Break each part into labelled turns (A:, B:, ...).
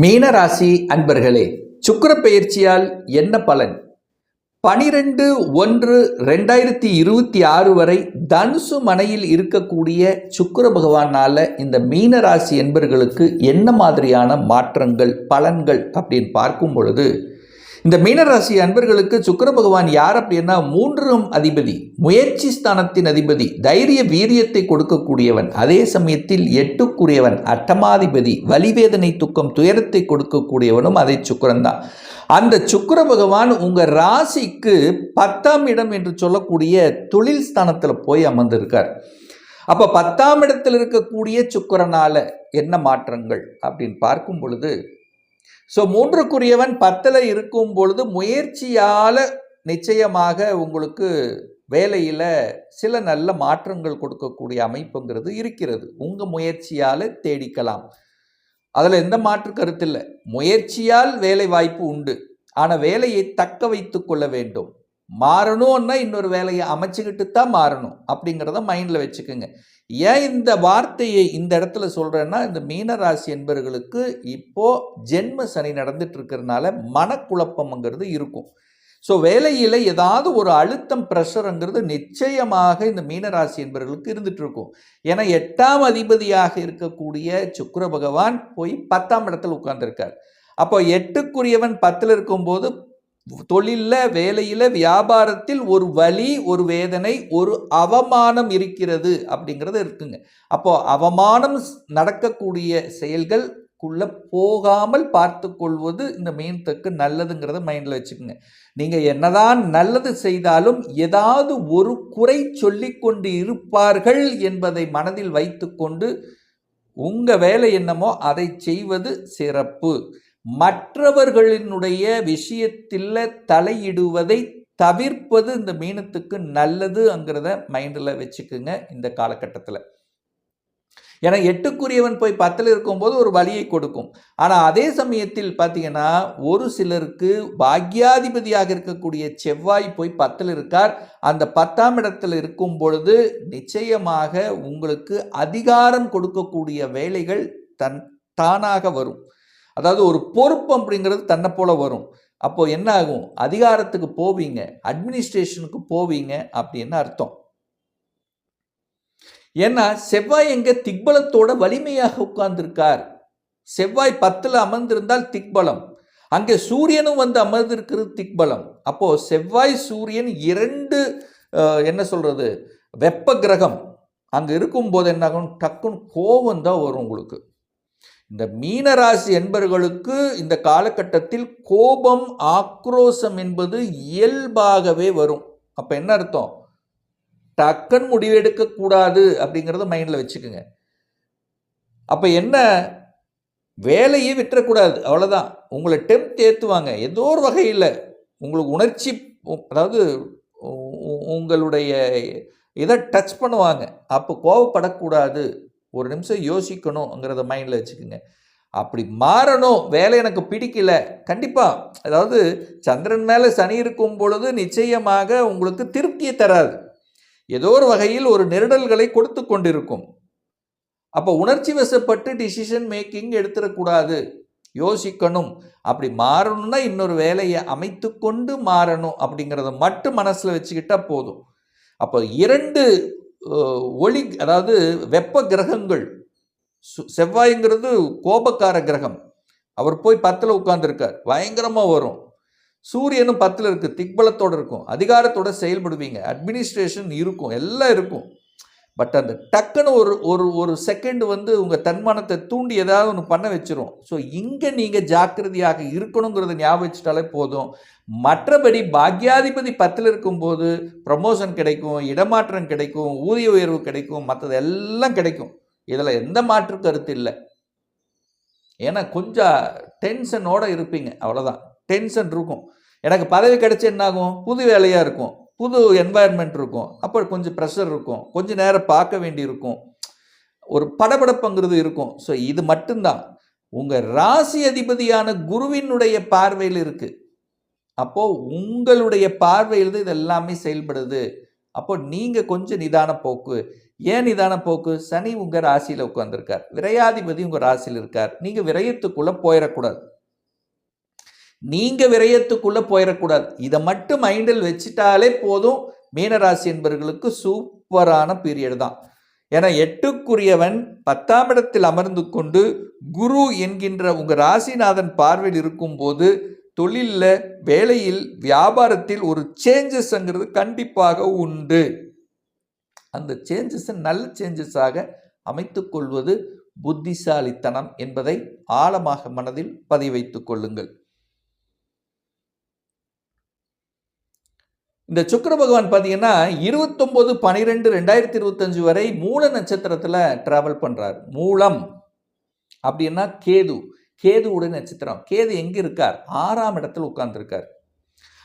A: மீனராசி அன்பர்களே சுக்கிர பெயர்ச்சியால் என்ன பலன்? பனிரெண்டு ஒன்று ரெண்டாயிரத்தி இருபத்தி ஆறு வரை தனுசு மனையில் இருக்கக்கூடிய சுக்கிர பகவானால இந்த மீனராசி என்பர்களுக்கு என்ன மாதிரியான மாற்றங்கள் பலன்கள் அப்படின்னு பார்க்கும் பொழுது இந்த மீனராசி அன்பர்களுக்கு சுக்கிர பகவான் யார் அப்படின்னா மூன்றும் அதிபதி முயற்சி ஸ்தானத்தின் அதிபதி தைரிய வீரியத்தை கொடுக்கக்கூடியவன் அதே சமயத்தில் எட்டுக்குரியவன் அட்டமாதிபதி வலிவேதனை துக்கம் துயரத்தை கொடுக்கக்கூடியவனும் அதே சுக்கரன் தான். அந்த சுக்கிர பகவான் உங்க ராசிக்கு பத்தாம் இடம் என்று சொல்லக்கூடிய தொழில் ஸ்தானத்தில் போய் அமர்ந்திருக்கார். அப்போ பத்தாம் இடத்தில் இருக்கக்கூடிய சுக்கரனால் என்ன மாற்றங்கள் அப்படின்னு பார்க்கும் பொழுது ஸோ மூன்றுக்குரியவன் பத்தில் இருக்கும் பொழுது முயற்சியால் நிச்சயமாக உங்களுக்கு வேலையில் சில நல்ல மாற்றங்கள் கொடுக்கக்கூடிய அமைப்புங்கிறது இருக்கிறது. உங்கள் முயற்சியால் தேடிக்கலாம். அதில் எந்த மாற்று கருத்து இல்லை. முயற்சியால் வேலை வாய்ப்பு உண்டு. ஆனால் வேலையை தக்க வைத்து கொள்ள வேண்டும். மாறணும்னா இன்னொரு வேலையை அமைச்சுக்கிட்டு தான் மாறணும். அப்படிங்கிறத மைண்டில் வச்சுக்கோங்க. ஏன் இந்த வார்த்தையை இந்த இடத்துல சொல்கிறேன்னா இந்த மீனராசி என்பவர்களுக்கு இப்போது ஜென்ம சனி நடந்துட்டு இருக்கிறதுனால மனக்குழப்பம்ங்கிறது இருக்கும். ஸோ வேலையில் ஏதாவது ஒரு அழுத்தம் ப்ரெஷருங்கிறது நிச்சயமாக இந்த மீனராசி என்பவர்களுக்கு இருந்துட்டு இருக்கும் ஏன்னா எட்டாம் அதிபதியாக இருக்கக்கூடிய சுக்கர பகவான் போய் பத்தாம் இடத்துல உட்கார்ந்துருக்கார். அப்போ எட்டுக்குரியவன் பத்தில் இருக்கும்போது தொழிலில் வேலையில் வியாபாரத்தில் ஒரு வலி ஒரு வேதனை ஒரு அவமானம் இருக்கிறது அப்படிங்கிறது இருக்குங்க. அப்போ அவமானம் நடக்கக்கூடிய செயல்கள் குள்ள போகாமல் பார்த்து கொள்வது இந்த மீனத்துக்கு நல்லதுங்கிறத மைண்டில் வச்சுக்கோங்க. நீங்கள் என்னதான் நல்லது செய்தாலும் ஏதாவது ஒரு குறை சொல்லி கொண்டு இருப்பார்கள் என்பதை மனதில் வைத்துக்கொண்டு உங்கள் வேலை என்னமோ அதை செய்வது சிறப்பு. மற்றவர்களினுடைய விஷயத்தில் தலையிடுவதை தவிர்ப்பது இந்த மீனத்துக்கு நல்லதுங்கிறத மைண்டில் வச்சுக்குங்க இந்த காலகட்டத்தில். ஏன்னா எட்டுக்குரியவன் போய் பத்தில் இருக்கும்போது ஒரு வழியை கொடுக்கும். ஆனால் அதே சமயத்தில் பார்த்தீங்கன்னா ஒரு சிலருக்கு பாக்யாதிபதியாக இருக்கக்கூடிய செவ்வாய் போய் பத்தில் இருக்கார். அந்த பத்தாம் இடத்தில் இருக்கும் பொழுது நிச்சயமாக உங்களுக்கு அதிகாரம் கொடுக்கக்கூடிய வேலைகள் தன் தானாக வரும். அதாவது ஒரு பொறுப்பு அப்படிங்கிறது தன்னை போல வரும். அப்போது என்ன ஆகும்? அதிகாரத்துக்கு போவீங்க அட்மினிஸ்ட்ரேஷனுக்கு போவீங்க அப்படின்னு அர்த்தம். ஏன்னா செவ்வாய் எங்கே திக்பலத்தோட வலிமையாக உட்கார்ந்திருக்கார். செவ்வாய் பத்தில் அமர்ந்திருந்தால் திக்பலம். அங்கே சூரியனும் வந்து அமர்ந்திருக்கிறது திக்பலம். அப்போது செவ்வாய் சூரியன் இரண்டு என்ன சொல்கிறது வெப்ப கிரகம். அங்கே இருக்கும்போது என்னாகும் டக்குன்னு கோபம் தான் வரும் உங்களுக்கு. இந்த மீனராசி என்பவர்களுக்கு இந்த காலகட்டத்தில் கோபம் ஆக்ரோசம் என்பது இயல்பாகவே வரும். அப்போ என்ன அர்த்தம்? டக்குன்னு முடிவெடுக்கக்கூடாது அப்படிங்கிறத மைண்டில் வச்சுக்கோங்க. அப்போ என்ன? வேலையே விட்டுறக்கூடாது அவ்வளோதான் உங்களை டெம்ப் ஏற்றுவாங்க ஏதோ ஒரு வகையில் உங்களுக்கு உணர்ச்சி அதாவது உங்களுடைய இதை டச் பண்ணுவாங்க. அப்போ கோவப்படக்கூடாது. ஒரு நிமிஷம் யோசிக்கணுங்கிறத மைண்டில் வச்சுக்கோங்க. அப்படி மாறணும். வேலை எனக்கு பிடிக்கல. கண்டிப்பாக அதாவது சந்திரன் மேலே சனி இருக்கும் பொழுது நிச்சயமாக உங்களுக்கு திருப்தியை தராது. ஏதோ ஒரு வகையில் ஒரு நெருடல்களை கொடுத்து கொண்டிருக்கும். அப்போ உணர்ச்சி வசப்பட்டு டிசிஷன் மேக்கிங் எடுத்துடக்கூடாது. யோசிக்கணும். அப்படி மாறணும்னா இன்னொரு வேலையை அமைத்து கொண்டு மாறணும் அப்படிங்கிறத மட்டும் மனசில் வச்சுக்கிட்டால் போதும். அப்போ இரண்டு ஒளி அதாவது வெப்ப கிரகங்கள். செவ்வாய்ங்கிறது கோபக்கார கிரகம். அவர் போய் பத்தில் உட்காந்துருக்கார் பயங்கரமாக வரும். சூரியனும் பத்தில் இருக்குது திக்பலத்தோடு இருக்கும். அதிகாரத்தோட செயல்படுவீங்க. அட்மினிஸ்ட்ரேஷன் இருக்கும். எல்லாம் இருக்கும். பட் அந்த டக்குன்னு ஒரு ஒரு ஒரு செகண்ட் வந்து உங்கள் தன்மானத்தை தூண்டி ஏதாவது ஒன்று பண்ண வச்சிரும். ஸோ இங்கே நீங்கள் ஜாக்கிரதையாக இருக்கணுங்கிறத ஞாபகம் வச்சுட்டாலே போதும். மற்றபடி பாக்யாதிபதி பத்தில் இருக்கும்போது ப்ரமோஷன் கிடைக்கும் இடமாற்றம் கிடைக்கும் ஊதிய உயர்வு கிடைக்கும் மற்றது எல்லாம் கிடைக்கும். இதில் எந்த மாற்று கருத்து இல்லை. ஏன்னா கொஞ்சம் டென்ஷனோடு இருப்பீங்க. அவ்வளோதான் டென்ஷன் இருக்கும். எனக்கு பதவி கிடைச்சி என்னாகும்? புது வேலையாக இருக்கும். புது என்வாயன்மெண்ட் இருக்கும். அப்போ கொஞ்சம் ப்ரெஷர் இருக்கும். கொஞ்சம் நேரம் பார்க்க வேண்டி இருக்கும் ஒரு படபடப்புங்கிறது இருக்கும். ஸோ இது மட்டும்தான். உங்கள் ராசி அதிபதியான குருவினுடைய பார்வையில் இருக்குது அப்போது உங்களுடைய பார்வையில் இது எல்லாமே செயல்படுது. அப்போ நீங்கள் கொஞ்சம் நிதான போக்கு. ஏன் நிதான போக்கு? சனி உங்கள் ராசியில் உட்காந்துருக்கார் விரையாதிபதி உங்கள் ராசியில் இருக்கார். நீங்கள் விரயத்துக்குள்ளே போயிடக்கூடாது நீங்கள் விரயத்துக்குள்ளே போயிடக்கூடாது. இதை மட்டும் மைண்டில் வச்சுட்டாலே போதும். மீனராசி என்பவர்களுக்கு சூப்பரான பீரியட் தான். ஏன்னா எட்டுக்குரியவன் பத்தாம் இடத்தில் அமர்ந்து கொண்டு குரு என்கின்ற உங்கள் ராசிநாதன் பார்வையில் இருக்கும்போது தொழிலில் வேலையில் வியாபாரத்தில் ஒரு சேஞ்சஸ்ங்கிறது கண்டிப்பாக உண்டு. அந்த சேஞ்சஸை நல்ல சேஞ்சஸாக அமைத்து கொள்வது புத்திசாலித்தனம் என்பதை ஆழமாக மனதில் பதிவைத்துக் கொள்ளுங்கள். இந்த சுக்கர பகவான் பார்த்தீங்கன்னா இருபத்தொம்போது பனிரெண்டு ரெண்டாயிரத்தி இருபத்தஞ்சு வரை மூல நட்சத்திரத்தில் ட்ராவல் பண்ணுறார் மூலம். அப்படின்னா கேது. கேதுவுடைய நட்சத்திரம். கேது எங்கே இருக்கார்? ஆறாம் இடத்தில் உட்கார்ந்துருக்கார்.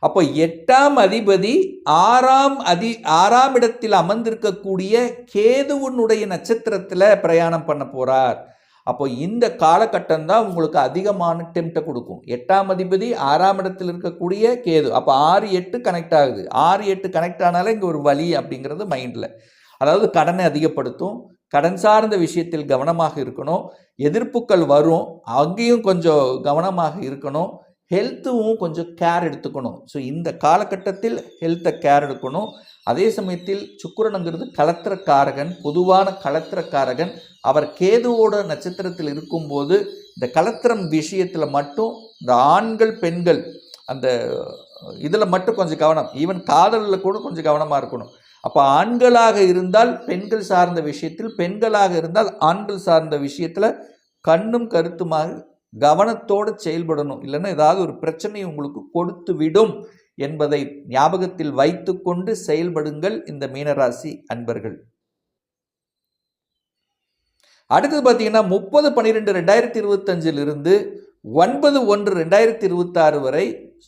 A: அப்போ எட்டாம் அதிபதி ஆறாம் அதி ஆறாம் இடத்தில் அமர்ந்திருக்கக்கூடிய கேதுவனுடைய நட்சத்திரத்தில் பிரயாணம் பண்ண போகிறார் அப்போ இந்த காலகட்டம் தான் உங்களுக்கு அதிகமான டெம்ட்டை கொடுக்கும். எட்டாம் அதிபதி ஆறாம் இடத்தில் இருக்கக்கூடிய கேது. அப்போ ஆறு எட்டு கனெக்ட் ஆகுது. ஆறு எட்டு கனெக்ட் ஆனாலே இங்கே ஒரு வழி அப்படிங்கிறது மைண்டில் அதாவது கடனை அதிகப்படுத்தும். கடன் சார்ந்த விஷயத்தில் கவனமாக இருக்கணும். எதிர்ப்புகள் வரும். அங்கேயும் கொஞ்சம் கவனமாக இருக்கணும். ஹெல்த்தும் கொஞ்சம் கேர் எடுத்துக்கணும். ஸோ இந்த காலகட்டத்தில் ஹெல்த்தை கேர் எடுக்கணும். அதே சமயத்தில் சுக்குரனுங்கிறது கலத்திரக்காரகன் பொதுவான கலத்திரக்காரகன். அவர் கேதுவோட நட்சத்திரத்தில் இருக்கும்போது இந்த கலத்திரம் விஷயத்தில் மட்டும் இந்த ஆண்கள் பெண்கள் அந்த இதில் மட்டும் கொஞ்சம் கவனம். ஈவன் காதலில் கூட கொஞ்சம் கவனமாக இருக்கணும். அப்போ ஆண்களாக இருந்தால் பெண்கள் சார்ந்த விஷயத்தில் பெண்களாக இருந்தால் ஆண்கள் சார்ந்த விஷயத்தில் கண்ணும் கருத்துமாக கவனத்தோடு செயல்படணும். இல்லைன்னா ஏதாவது ஒரு பிரச்சனை உங்களுக்கு கொடுத்து விடும் என்பதை ஞாபகத்தில் வைத்துக்கொண்டு செயல்படுங்கள் இந்த மீனராசி அன்பர்கள். அடுத்தது பார்த்தீங்கன்னா முப்பது பன்னிரெண்டு ரெண்டாயிரத்தி இருபத்தஞ்சிலிருந்து ஒன்பது ஒன்று ரெண்டாயிரத்தி இருபத்தாறு வரை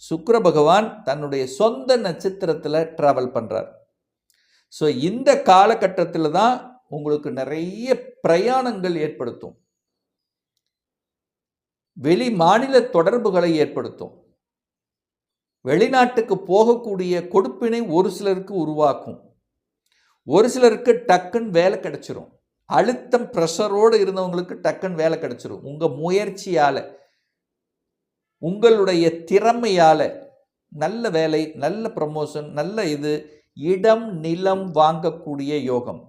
A: சுக்கர பகவான் தன்னுடைய சொந்த நட்சத்திரத்தில் ட்ராவல் பண்ணுறார் ஸோ இந்த காலகட்டத்தில் தான் உங்களுக்கு நிறைய பிரயாணங்கள் ஏற்படுத்தும். வெளி மாநில தொடர்புகளை ஏற்படுத்தும். வெளிநாட்டுக்கு போகக்கூடிய கொடுப்பினை ஒரு சிலருக்கு உருவாக்கும். ஒரு சிலருக்கு டக்குன்னு வேலை கிடைச்சிரும். அழுத்தம் ப்ரெஷரோடு இருந்தவங்களுக்கு டக்குன்னு வேலை கிடைச்சிரும். உங்கள் முயற்சியால் உங்களுடைய திறமையால் நல்ல வேலை நல்ல ப்ரமோஷன் நல்ல இது இடம் நிலம் வாங்கக்கூடிய யோகம்.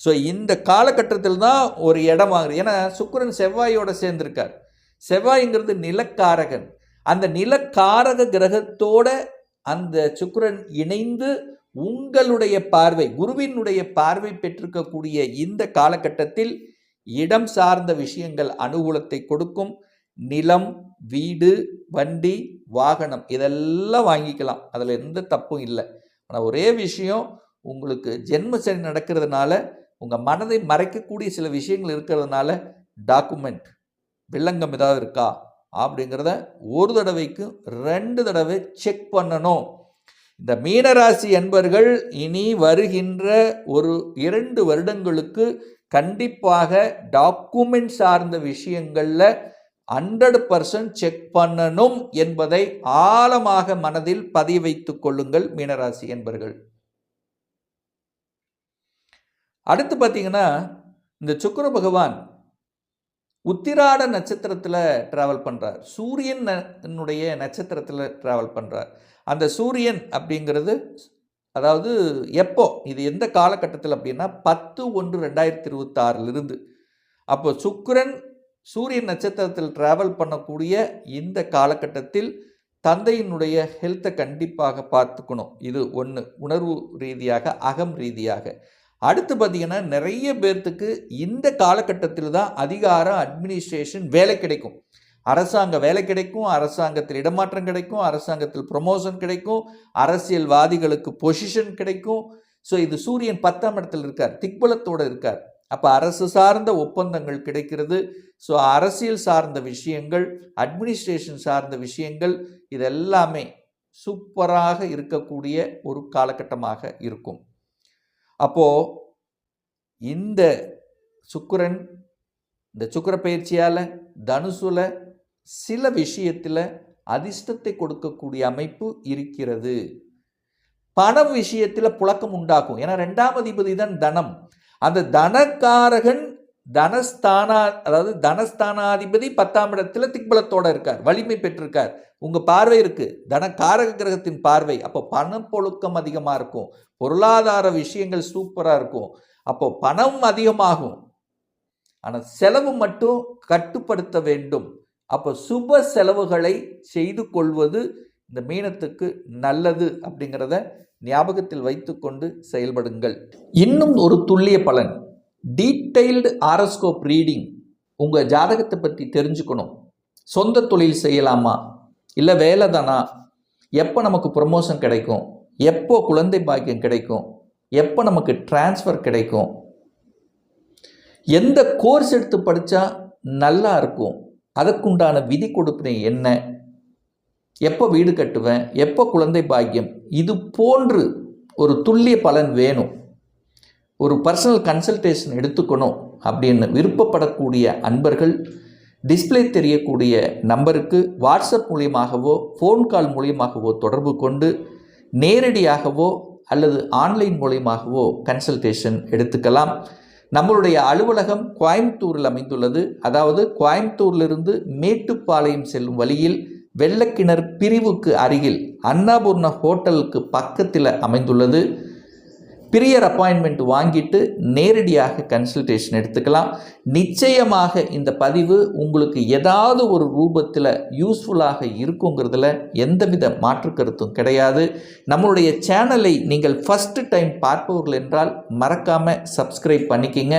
A: ஸோ இந்த காலகட்டத்தில் தான் ஒரு இடம் வாங்குறது ஏன்னா சுக்கரன் செவ்வாயோடு சேர்ந்திருக்கார். செவ்வாய்ங்கிறது நிலக்காரகன். அந்த நிலக்காரக கிரகத்தோட அந்த சுக்கரன் இணைந்து உங்களுடைய பார்வை குருவினுடைய பார்வை பெற்றிருக்கக்கூடிய இந்த காலகட்டத்தில் இடம் சார்ந்த விஷயங்கள் அனுகூலத்தை கொடுக்கும். நிலம் வீடு வண்டி வாகனம் இதெல்லாம் வாங்கிக்கலாம். அதில் எந்த தப்பும் இல்லை. ஆனால் ஒரே விஷயம் உங்களுக்கு ஜென்ம சனி நடக்கிறதுனால உங்கள் மனதை மறைக்கக்கூடிய சில விஷயங்கள் இருக்கிறதுனால டாக்குமெண்ட் வில்லங்கம் ஏதாவது இருக்கா? அப்படிங்கிறத ஒரு தடவைக்கு ரெண்டு தடவை செக் பண்ணணும். இந்த மீனராசி என்பர்கள் இனி வருகின்ற ஒரு இரண்டு வருடங்களுக்கு கண்டிப்பாக டாக்குமெண்ட் சார்ந்த விஷயங்களில் ஹண்ட்ரட் பர்சன்ட் செக் பண்ணணும் என்பதை ஆழமாக மனதில் பதிய வைத்துக் கொள்ளுங்கள் மீனராசி என்பர்கள். அடுத்து பார்த்தீங்கன்னா இந்த சுக்கர பகவான் உத்திராட நட்சத்திரத்தில் ட்ராவல் பண்ணுறார் சூரியன் என்னுடைய நட்சத்திரத்தில் ட்ராவல் பண்ணுறார் அந்த சூரியன் அப்படிங்கிறது அதாவது எப்போ இது எந்த காலகட்டத்தில் அப்படின்னா பத்து ஒன்று ரெண்டாயிரத்தி இருபத்தாறிலிருந்து அப்போ சுக்கரன் சூரியன் நட்சத்திரத்தில் ட்ராவல் பண்ணக்கூடிய இந்த காலகட்டத்தில் தந்தையினுடைய ஹெல்த்தை கண்டிப்பாக பார்த்துக்கணும். இது ஒன்று உணர்வு ரீதியாக அகம் ரீதியாக. அடுத்து பார்த்திங்கன்னா நிறைய பேர்த்துக்கு இந்த காலகட்டத்தில் தான் அதிகாரம் அட்மினிஸ்ட்ரேஷன் வேலை கிடைக்கும். அரசாங்க வேலை கிடைக்கும் அரசாங்கத்தில் இடமாற்றம் கிடைக்கும் அரசாங்கத்தில் ப்ரொமோஷன் கிடைக்கும் அரசியல்வாதிகளுக்கு பொசிஷன் கிடைக்கும். ஸோ இது சூரியன் பத்தாம் இடத்தில் இருக்கார் திக்பலத்தோடு இருக்கார். அப்போ அரசு சார்ந்த ஒப்பந்தங்கள் கிடைக்கிறது. ஸோ அரசியல் சார்ந்த விஷயங்கள் அட்மினிஸ்ட்ரேஷன் சார்ந்த விஷயங்கள் இதெல்லாமே சூப்பராக இருக்கக்கூடிய ஒரு காலகட்டமாக இருக்கும். அப்போது இந்த சுக்கரன் இந்த சுக்கர பயிற்சியால் தனுசுல சில விஷயத்தில் அதிர்ஷ்டத்தை கொடுக்கக்கூடிய அமைப்பு இருக்கிறது. பணம் விஷயத்தில் புழக்கம் உண்டாகும். ஏன்னா ரெண்டாம் அதிபதி தான் தனம். அந்த தனக்காரகன் தனஸ்தானா அதாவது தனஸ்தானாதிபதி பத்தாம் இடத்துல திக்பலத்தோட இருக்கார் வலிமை பெற்றிருக்கார். உங்கள் பார்வை இருக்குது தனக்காரக கிரகத்தின் பார்வை. அப்போ பணப்பொழுக்கம் அதிகமாக இருக்கும். பொருளாதார விஷயங்கள் சூப்பராக இருக்கும். அப்போ பணம் அதிகமாகும். ஆனால் செலவு மட்டும் கட்டுப்படுத்த வேண்டும். அப்போ சுப செலவுகளை செய்து கொள்வது இந்த மீனத்துக்கு நல்லது அப்படிங்கிறத ஞாபகத்தில் வைத்துக்கொண்டு செயல்படுங்கள். இன்னும் ஒரு துல்லிய பலன். Detailed horoscope reading. உங்கள் ஜாதகத்தை பற்றி தெரிஞ்சுக்கணும். சொந்த தொழில் செய்யலாமா? இல்லை வேலை தானா? எப்போ நமக்கு ப்ரொமோஷன் கிடைக்கும்? எப்போ குழந்தை பாக்கியம் கிடைக்கும்? எப்போ நமக்கு டிரான்ஸ்ஃபர் கிடைக்கும்? எந்த கோர்ஸ் எடுத்து படித்தா நல்லா இருக்கும்? அதற்குண்டான விதி கொடுப்பினை என்ன? எப்போ வீடு கட்டுவேன்? எப்போ குழந்தை பாக்கியம்? இது போன்று ஒரு துல்லிய பலன் வேணும். ஒரு பர்சனல் கன்சல்டேஷன் எடுத்துக்கணும் அப்படின்னு விருப்பப்படக்கூடிய அன்பர்கள் டிஸ்ப்ளே தெரியக்கூடிய நம்பருக்கு வாட்ஸ்அப் மூலியமாகவோ ஃபோன் கால் மூலியமாகவோ தொடர்பு கொண்டு நேரடியாகவோ அல்லது ஆன்லைன் மூலியமாகவோ கன்சல்டேஷன் எடுத்துக்கலாம். நம்மளுடைய அலுவலகம் கோயம்புத்தூரில் அமைந்துள்ளது. அதாவது கோயம்புத்தூரிலிருந்து மேட்டுப்பாளையம் செல்லும் வழியில் வெள்ளக்கிணர் பிரிவுக்கு அருகில் அன்னபூர்ண ஹோட்டலுக்கு பக்கத்தில் அமைந்துள்ளது. பிரியர் அப்பாயின்மெண்ட் வாங்கிட்டு நேரடியாக கன்சல்டேஷன் எடுத்துக்கலாம். நிச்சயமாக இந்த பதிவு உங்களுக்கு ஏதாவது ஒரு ரூபத்தில் யூஸ்ஃபுல்லாக இருக்குங்கிறதுல எந்தவித மாற்று கருத்தும் கிடையாது. நம்மளுடைய சேனலை நீங்கள் ஃபஸ்ட்டு டைம் பார்ப்பவர்கள் என்றால் மறக்காமல் சப்ஸ்கிரைப் பண்ணிக்கிங்க.